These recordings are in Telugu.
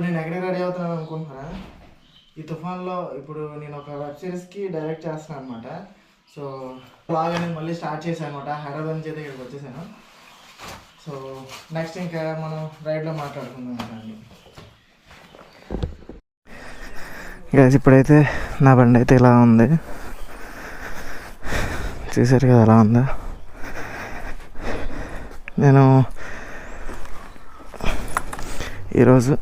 ఇప్పుడు నేను ఎక్కడికి రెడీ అవుతున్నాను అనుకుంటున్నారా? ఈ తుఫాన్లో ఇప్పుడు నేను ఒక వెబ్ సిరీస్కి డైరెక్ట్ చేస్తున్నాను అనమాట సో బ్లాగ్ అనేది మళ్ళీ స్టార్ట్ చేశాను అనమాట హైదరాబాద్ నుంచి అయితే ఇక్కడికి వచ్చేసాను. సో నెక్స్ట్ ఇంకా మనం రైడ్లో మాట్లాడుకుందాం అండి. గైస్ ఇప్పుడైతే నా బండి అయితే ఇలా ఉంది. చూసారు కదా అలా ఉందా? నేను ఈరోజు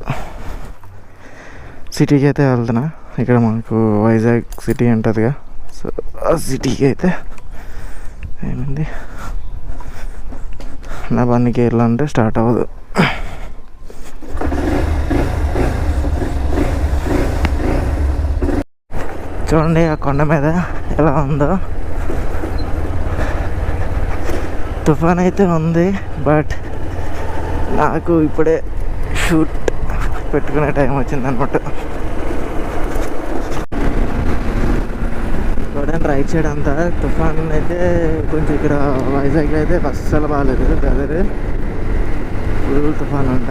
సిటీకి అయితే వెళ్తున్నా. ఇక్కడ మాకు వైజాగ్ సిటీ ఉంటుందిగా. సో ఆ సిటీకి అయితే ఏమండి నా బండికి వెళ్ళాలంటే స్టార్ట్ అవ్వదు. చూడండి ఆ కొండ మీద ఎలా ఉందో. తుఫాన్ అయితే ఉంది బట్ నాకు ఇప్పుడే షూట్ పెట్టుకునే టైం వచ్చిందనమాట. చూడండి రైట్ సైడ్ అంతా తుఫాన్ అయితే కొంచెం ఇక్కడ వైజాగ్లో అయితే అస్సలు బాగాలేదు వెదర్ ఫుల్ తుఫాన్ అంట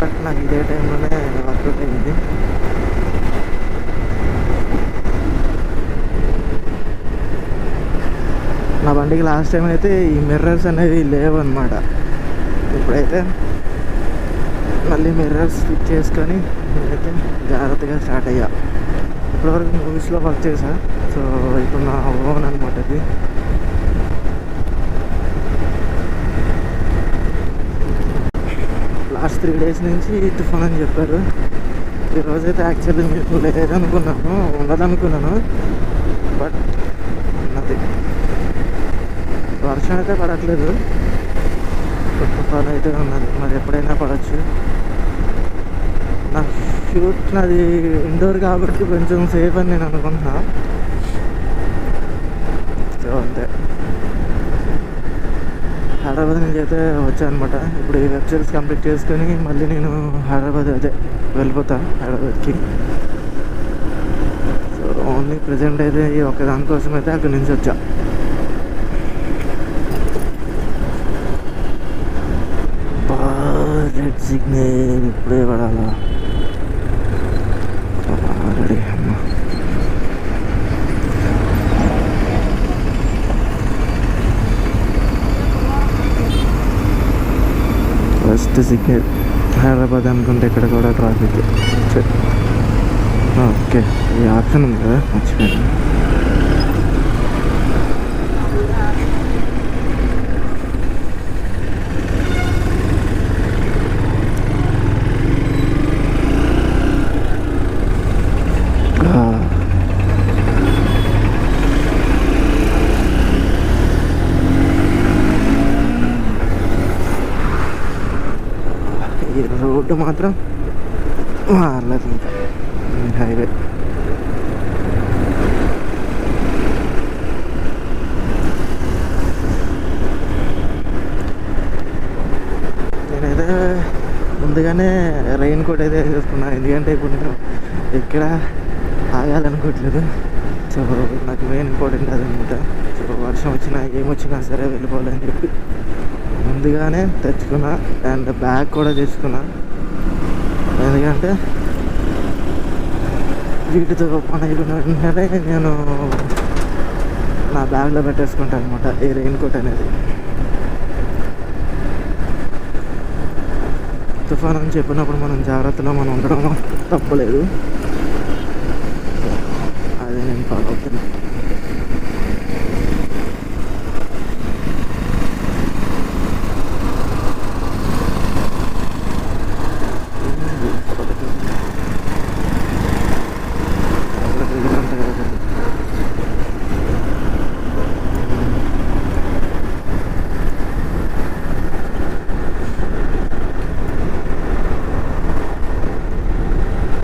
బట్ నాకు ఇదే టైంలోనే వర్కౌట్ అయింది నా బండికి లాస్ట్ టైం అయితే ఈ మిర్రర్స్ అనేవి లేవు ఇప్పుడైతే మళ్ళీ మిర్రర్స్ ఫిట్ చేసుకొని నేనైతే జాగ్రత్తగా స్టార్ట్ అయ్యా. ఇప్పటివరకు మూవీస్లో వర్క్ చేశా. సో ఇప్పుడు నా ఓన్ అనమాట ఇది. లాస్ట్ త్రీ డేస్ నుంచి తుఫాన్ అని చెప్పారు. ఈరోజైతే యాక్చువల్లీ మీకు లేదనుకున్నాను ఉండదనుకున్నాను. బట్ వర్షం అయితే పడట్లేదు తుఫాన్ అయితే ఉన్నది. మరి ఎప్పుడైనా పడవచ్చు నా షూట్ నాది ఇండోర్ కాబట్టి కొంచెం సేఫ్ అని నేను అనుకుంటున్నా. సో అంతే. హైదరాబాద్ నుంచి అయితే వచ్చానమాట. అనమాట ఇప్పుడు ఈ వెబ్ సిరీస్ కంప్లీట్ చేసుకొని మళ్ళీ నేను హైదరాబాద్ అదే వెళ్ళిపోతా హైదరాబాద్కి. సో ఓన్లీ ప్రజెంట్ అయితే ఈ ఒక్క దానికోసం అయితే అక్కడి నుంచి వచ్చా రెడ్ సిగ్నల్ ఇప్పుడే పడాలా? ఆల్రెడీ అమ్మ. ఫస్ట్ సిగ్నల్ హైదరాబాద్ అనుకుంటే ఇక్కడ కూడా ట్రాఫిక్ ఓకే ఈ ఆప్షన్ ఉంది కదా మర్చిపోయాను ఈ రోడ్డు మాత్రం మారలేదు ఇంకా. హైవే నేనైతే ముందుగానే రెయిన్ కోట్ అయితే వేసేసుకున్నా. ఎందుకంటే ఇప్పుడు నేను ఎక్కడ ఆగాలనుకోవట్లేదు. సో నాకు మెయిన్ ఇంపార్టెంట్ అదనమాట. సో వర్షం వచ్చినా ఏమొచ్చినా సరే వెళ్ళిపోవాలని చెప్పి ముందుగానే తెచ్చుకున్నా. అండ్ బ్యాగ్ కూడా తెచ్చుకున్నా ఎందుకంటే వీటితో పని అయిపోయిన వెంటనే నేను నా బ్యాగ్లో పెట్టేసుకుంటాను అనమాట ఈ రెయిన్ కోట్ అనేది. తుఫాన్ అని చెప్పినప్పుడు మనం జాగ్రత్తలో మనం ఉండడం తప్పలేదు అదే నేను ఫాలో అవుతున్నాను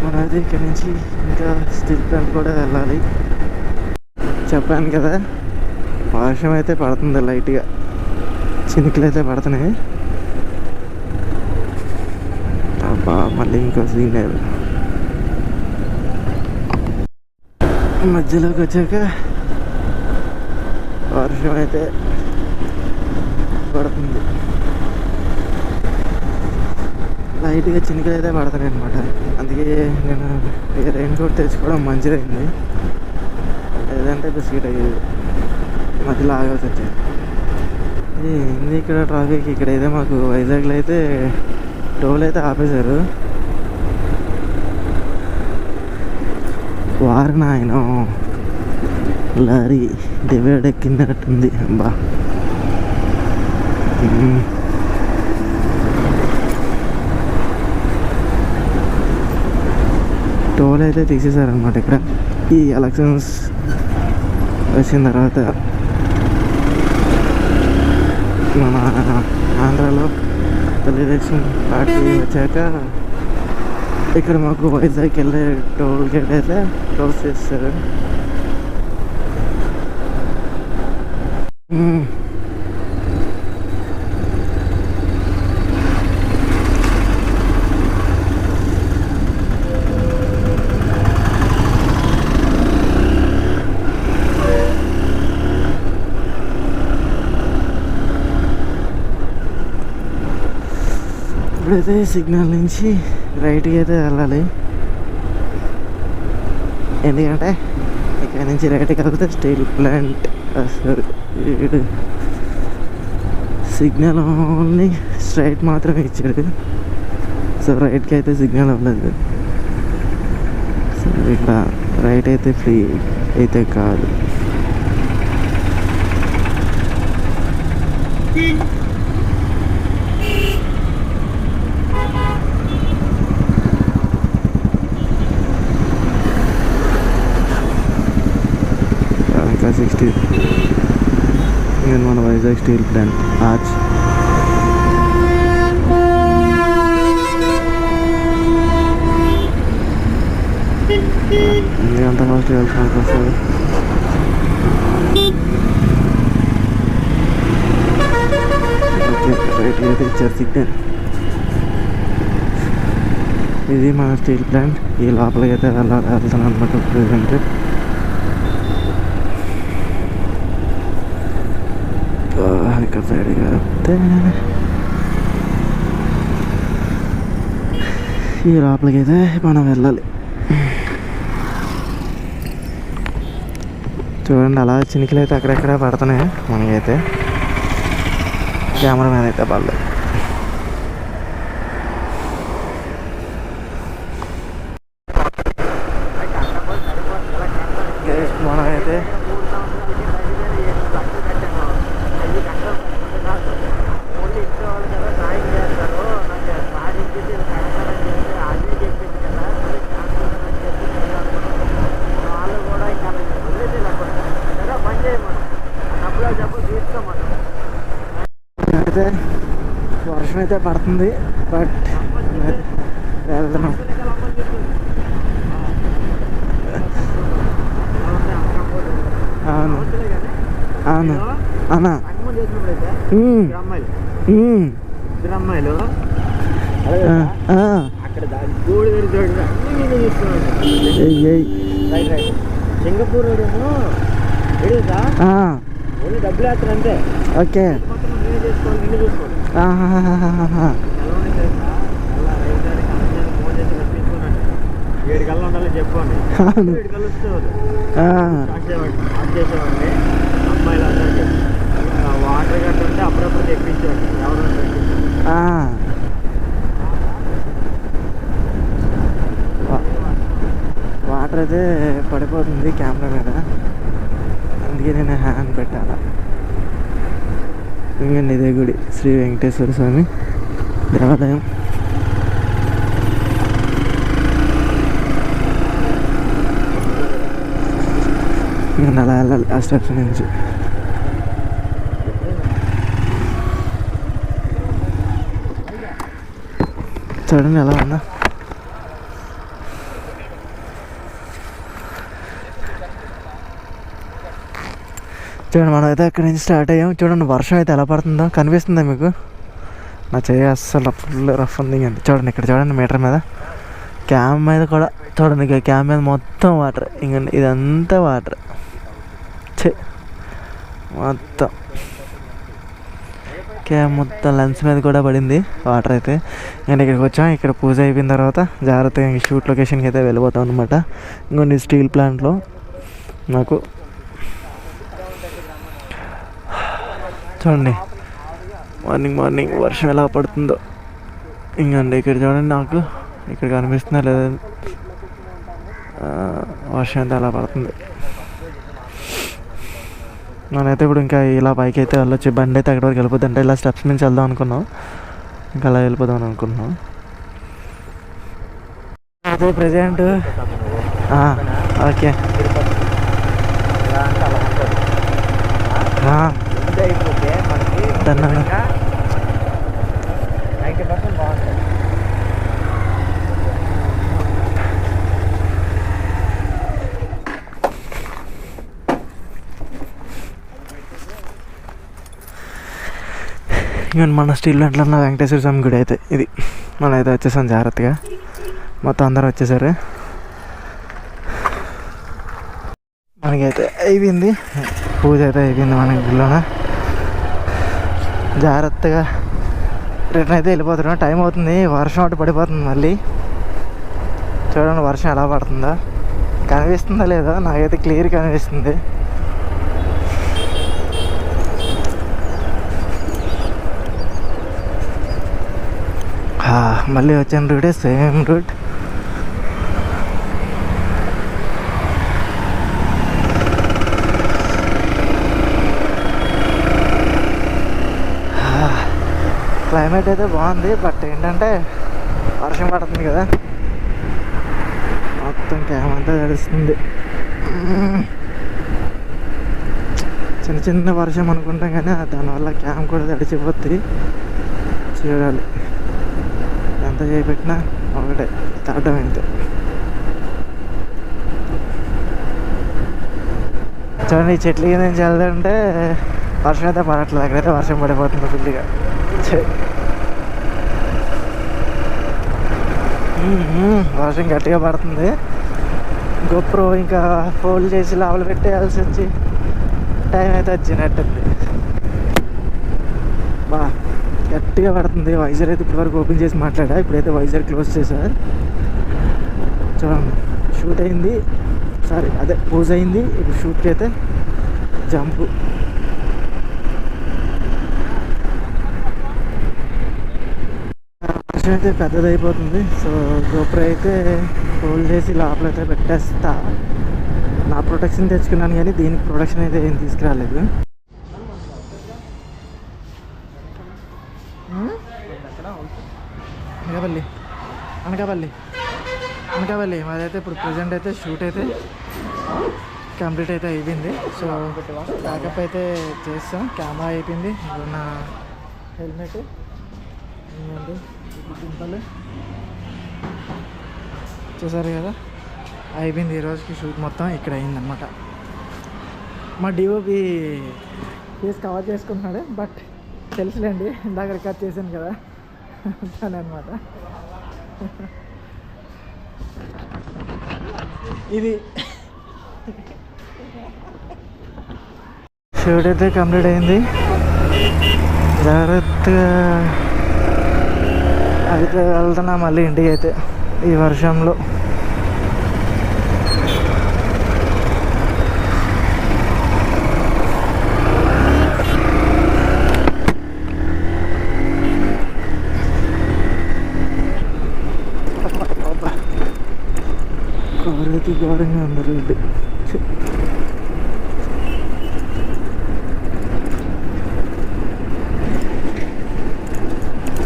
మనమైతే ఇక్కడి నుంచి ఇంకా స్టిల్ ప్లాంట్ కూడా వెళ్ళాలి. చెప్పాను కదా వర్షం అయితే పడుతుంది లైట్గా చినుకులు అయితే పడుతున్నాయి. అబ్బా మళ్ళీ ఇంకో సీన్ లేదు. మధ్యలోకి వచ్చాక వర్షం అయితే పడుతుంది. లైట్గా చినుకలు అయితే పడతాయి అనమాట అందుకే నేను రెయిన్ కోట్ తెచ్చుకోవడం మంచిదైంది. లేదంటే బిస్కెట్ అయ్యేది. మధ్యలో ఆగాల్సి వచ్చేది. ఏంది ఇక్కడ ట్రాఫిక్ ఇక్కడ అయితే మాకు వైజాగ్లో అయితే టోల్ అయితే ఆపేశారు. వారు నాయన లారీ డివైడ్ ఎక్కినట్టుంది అబ్బా. టోల్ అయితే తీసేశారనమాట ఇక్కడ. ఈ ఎలక్షన్స్ వచ్చిన తర్వాత మన ఆంధ్రాలో తెలుగుదేశం పార్టీ వచ్చాక ఇక్కడ మాకు వైజాగ్ వెళ్ళే టోల్ గేట్ అయితే క్లోజ్ చేస్తారు ఇప్పుడైతే సిగ్నల్ నుంచి రైట్కి అయితే వెళ్ళాలి. ఎందుకంటే ఇక్కడ నుంచి రైట్కి వెళ్తే స్టీల్ ప్లాంట్ వీడు సిగ్నల్ ఓన్లీ స్ట్రైట్ మాత్రమే ఇచ్చాడు. సో రైట్కి అయితే సిగ్నల్ అవ్వలేదు. సో ఇక్కడ రైట్ అయితే ఫ్రీ అయితే కాదు ఇంకా సిక్స్టీ నేను మన వైజాగ్ స్టీల్ ప్లాంట్ ఆర్చ్ ఎంత ఫాస్ట్ వెళ్తున్నాను అసలు ఓకే రైట్ అయితే ఇచ్చారు సిగ్నల్ ఇది మన స్టీల్ ప్లాంట్ ఈ లోపలికి అయితే వెళ్ళ వెళ్తాను అనమాట ప్రజెంట్ ఈ లోపలికి అయితే మనం వెళ్ళాలి. చూడండి అలా చినికిలు అయితే అక్కడెక్కడ పడుతున్నాయి మనకైతే. కెమెరా మీద అయితే పడలేదు. అయితే వర్షం అయితే పడుతుంది బట్ వెళ్తున్నాం అవును. అవును. అన్నా. అమ్మాయిలు సింగపూర్ డబ్బులు వేస్తారు అంతే. ఓకే. ఫోన్ చేసి ఏడు కల్లా చెప్పండి అవును. చేసేవాడిని వాటర్ గట్ట ఉంటే అప్పుడప్పుడు తెప్పించేవాడిని ఎవరు వాటర్ అయితే పడిపోతుంది కెమెరా మీద అందుకే నేను హ్యాండ్ పెట్టాలా ఇంకండి ఇదే గుడి శ్రీ వెంకటేశ్వర స్వామి దేవాలయం. ఇంకా అలా వెళ్ళాలి ఆ స్టెప్స్ నుంచి. చూడండి ఎలా ఉందా? చూడండి మనం అయితే అక్కడి నుంచి స్టార్ట్ అయ్యాం. చూడండి వర్షం అయితే ఎలా పడుతుందో కనిపిస్తుందా మీకు? నా చేయి అస్సలు ఫుల్ రఫ్ ఉంది ఇంక. చూడండి ఇక్కడ చూడండి మీటర్ మీద. క్యామ్ మీద కూడా చూడండి ఇక క్యామ్ మీద మొత్తం వాటర్ ఇంకండి ఇదంతా వాటర్ చే మొత్తం. క్యామ్ మొత్తం లెన్స్ మీద కూడా పడింది వాటర్ అయితే. నేను ఇక్కడికి వచ్చాం. ఇక్కడ పూజ అయిపోయిన తర్వాత జాగ్రత్తగా ఇంక షూట్ లొకేషన్కి అయితే వెళ్ళిపోతాం అనమాట ఇంకొన్ని స్టీల్ ప్లాంట్లో నాకు చూడండి. మార్నింగ్ మార్నింగ్ వర్షం ఎలా పడుతుందో. ఇంకండి ఇక్కడ చూడండి నాకు. ఇక్కడ కనిపిస్తుందా లేదా వర్షం అయితే అలా పడుతుంది. నేనైతే ఇప్పుడు ఇంకా ఇలా పైకి అయితే వెళ్ళొచ్చు బండి అయితే అక్కడి వరకు వెళ్ళిపోతుంది అంటే ఇలా స్టెప్స్ నుంచి వెళ్దాం అనుకున్నాం. ఇంకా అలా వెళ్ళిపోదాం అని అనుకున్నాం. అదే ప్రజెంట్ ఓకే. ఇలా ఈవెన్ మన స్టీల్ ప్లాంట్లో ఉన్న వెంకటేశ్వర స్వామి గుడి అయితే ఇది. మనం అయితే వచ్చేసాం జాగ్రత్తగా. మొత్తం అందరూ వచ్చేసారు. మనకైతే అయిపోయింది. పూజ అయితే అయిపోయింది మన గుడిలోన జాగ్రత్తగా రిటర్న్ అయితే వెళ్ళిపోతున్నాం. టైం అవుతుంది. వర్షం ఒకటి పడిపోతుంది మళ్ళీ. చూడండి వర్షం ఎలా పడుతుందో. కనిపిస్తుందా లేదా? నాకైతే క్లియర్ కనిపిస్తుంది. మళ్ళీ వచ్చాను రూటే సేమ్ రూట్ క్లైమేట్ అయితే బాగుంది బట్ ఏంటంటే వర్షం పడుతుంది కదా. మొత్తం క్యామ్ అంతా తడుస్తుంది. చిన్న చిన్న వర్షం అనుకుంటాం కానీ దానివల్ల క్యామ్ కూడా తడిచిపోద్ది. చూడాలి. ఎంత చేపెట్టినా ఒకటే తాటం అంతే. చూడండి ఈ చెట్లు కింద నుంచి వెళ్తుంటే వర్షం అయితే పడట్లేదు. అక్కడైతే వర్షం పడిపోతుంది ఫుల్గా వర్షం గట్టిగా పడుతుంది గోప్రో ఇంకా ఫోల్డ్ చేసి లోపల పెట్టేయాల్సి వచ్చి టైం అయితే వచ్చినట్టుంది బా గట్టిగా పడుతుంది వైజర్ అయితే ఇప్పటివరకు ఓపెన్ చేసి మాట్లాడా ఇప్పుడైతే వైజర్ క్లోజ్ చేశారు చూడండి షూట్ అయింది సారీ అదే పూజ అయింది ఇప్పుడు షూట్కి అయితే జంపు వర్షం అయితే పెద్దదైపోతుంది. సో గోప్రో అయితే హోల్డ్ చేసి లోపల అయితే పెట్టేస్తా. నా ప్రొటెక్షన్ తెచ్చుకున్నాను కానీ దీనికి ప్రొటెక్షన్ అయితే ఏం తీసుకురాలేదు. అనకాపల్లి. అనకాపల్లి. అనకాపల్లి. మాదైతే ఇప్పుడు ప్రజెంట్ అయితే షూట్ అయితే కంప్లీట్ అయితే అయిపోయింది. సో బ్యాకప్ అయితే చేస్తాం. కెమెరా అయిపోయింది. నా హెల్మెట్. ఏంటంటే చూసారు కదా? అయిపోయింది ఈరోజుకి షూట్ మొత్తం ఇక్కడ అయిందనమాట మా డిఓపి ఫేస్ కవర్ చేసుకుంటున్నాడు బట్ తెలుసులేండి ఇందాక రికార్డ్ చేశాను కదా. అని అనమాట ఇది. షూట్ అయితే కంప్లీట్ అయింది. జాగ్రత్తగా అయితే వెళ్తున్నా మళ్ళీ ఇంటికి అయితే ఈ వర్షంలో కారైతే ఘోరంగా ఉంది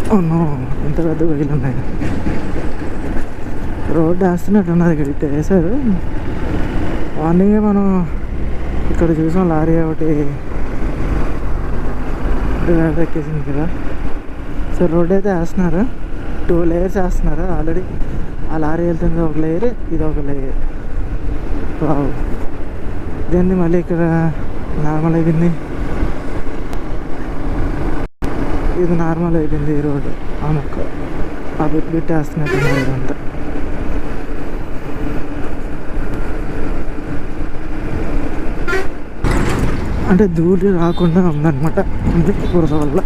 Oh no. అవును పెద్ద వెహికల్ ఉన్నాయి రోడ్డు వేస్తున్నట్టు ఉన్నది ఇక్కడ వేశారు. మార్నింగే మనం ఇక్కడ చూసాం లారీ ఒకటి. డివైడర్ ఎక్కేసింది కదా. సో రోడ్ అయితే వేస్తున్నారు. టూ లేయర్స్ వేస్తున్నారు. ఆల్రెడీ ఆ లారీ వెళ్తుంది ఒక లేయర్ ఇది ఒక లేయర్ వావ్ ఇదేంది మళ్ళీ ఇక్కడ నార్మల్ అయిపోయింది. ఇది నార్మల్ అయిపోయింది ఈ రోడ్డు ఆ మొక్క ఆ బిట్ బిట్టేస్తున్నట్టున్నారు ఇదంతా. అంటే దూరి రాకుండా ఉందన్నమాట. బురద వల్ల.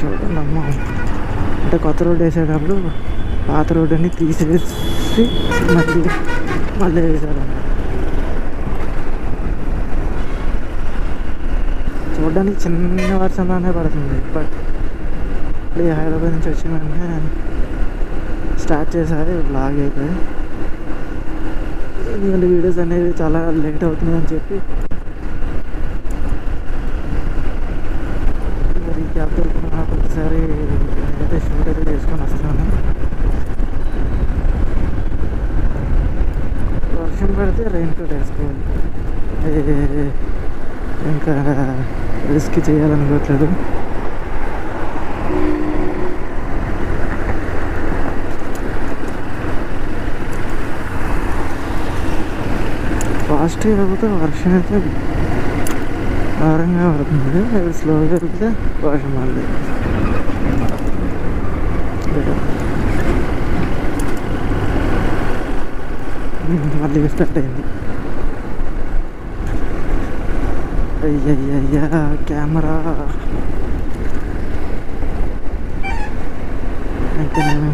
చూడండి అమ్మ. అంటే కొత్త రోడ్డు వేసేటప్పుడు పాత రోడ్డుని తీసేసి మళ్ళీ మళ్ళీ వేసాడు చూడడానికి చిన్న వర్షంలోనే పడుతుంది. బట్ ఇప్పుడు హైదరాబాద్ నుంచి వచ్చిన వెంటనే స్టార్ట్ చేశారు బ్లాగ్ అయితే. ఎందుకంటే వీడియోస్ అనేవి చాలా లేట్ అవుతుందని చెప్పి మరి క్యాబ్ దొరికిన ప్రతిసారి నేనైతే షూట్ అయితే చేసుకొని వస్తున్నాను వర్షం పడితే రెయిన్ కోట్ వేసుకోవాలి ఏ, ఇంకా రిస్క్ చేయాలనుకోవట్లేదు ఫాస్ట్ వెళ్తే వర్షం అయితే భారంగా పడుతుంది. అది స్లోగా వెళ్తే వర్షం మళ్ళీ మళ్ళీ స్టార్ట్ అయింది. అయ్యయ్యయ్యా కెమెరా. అయితే నేను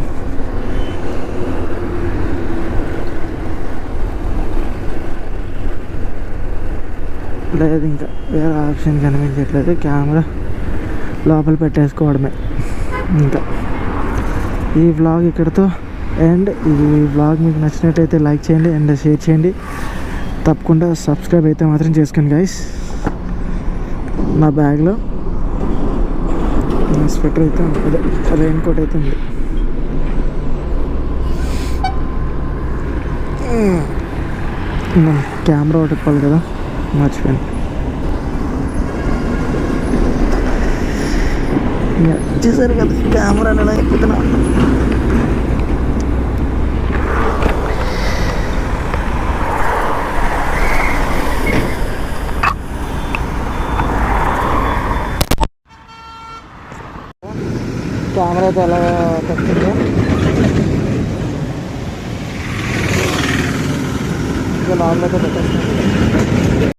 లేదు ఇంకా వేరే ఆప్షన్ కనిపించట్లేదు. కెమెరా లోపల పెట్టేసుకోవడమే. ఇంకా ఈ వ్లాగ్ ఇక్కడతో అండ్ ఈ వ్లాగ్ మీకు నచ్చినట్టయితే లైక్ చేయండి అండ్ షేర్ చేయండి. తప్పకుండా సబ్స్క్రైబ్ అయితే మాత్రం చేసుకోండి గైస్ నా బ్యాగ్లో. స్వెటర్ అయితే అదే రెయిన్ కోట్ అయితే ఉంది. కెమెరా ఒకటి ఇప్పాలి కదా మర్చిపోయాను. ఇంకా చూసారు కదా కెమెరా అయిపోతున్నా కెమెరా అయితే ఎలా తగ్గిందో నార్మల్ అయితే పెట్టేస్తాను.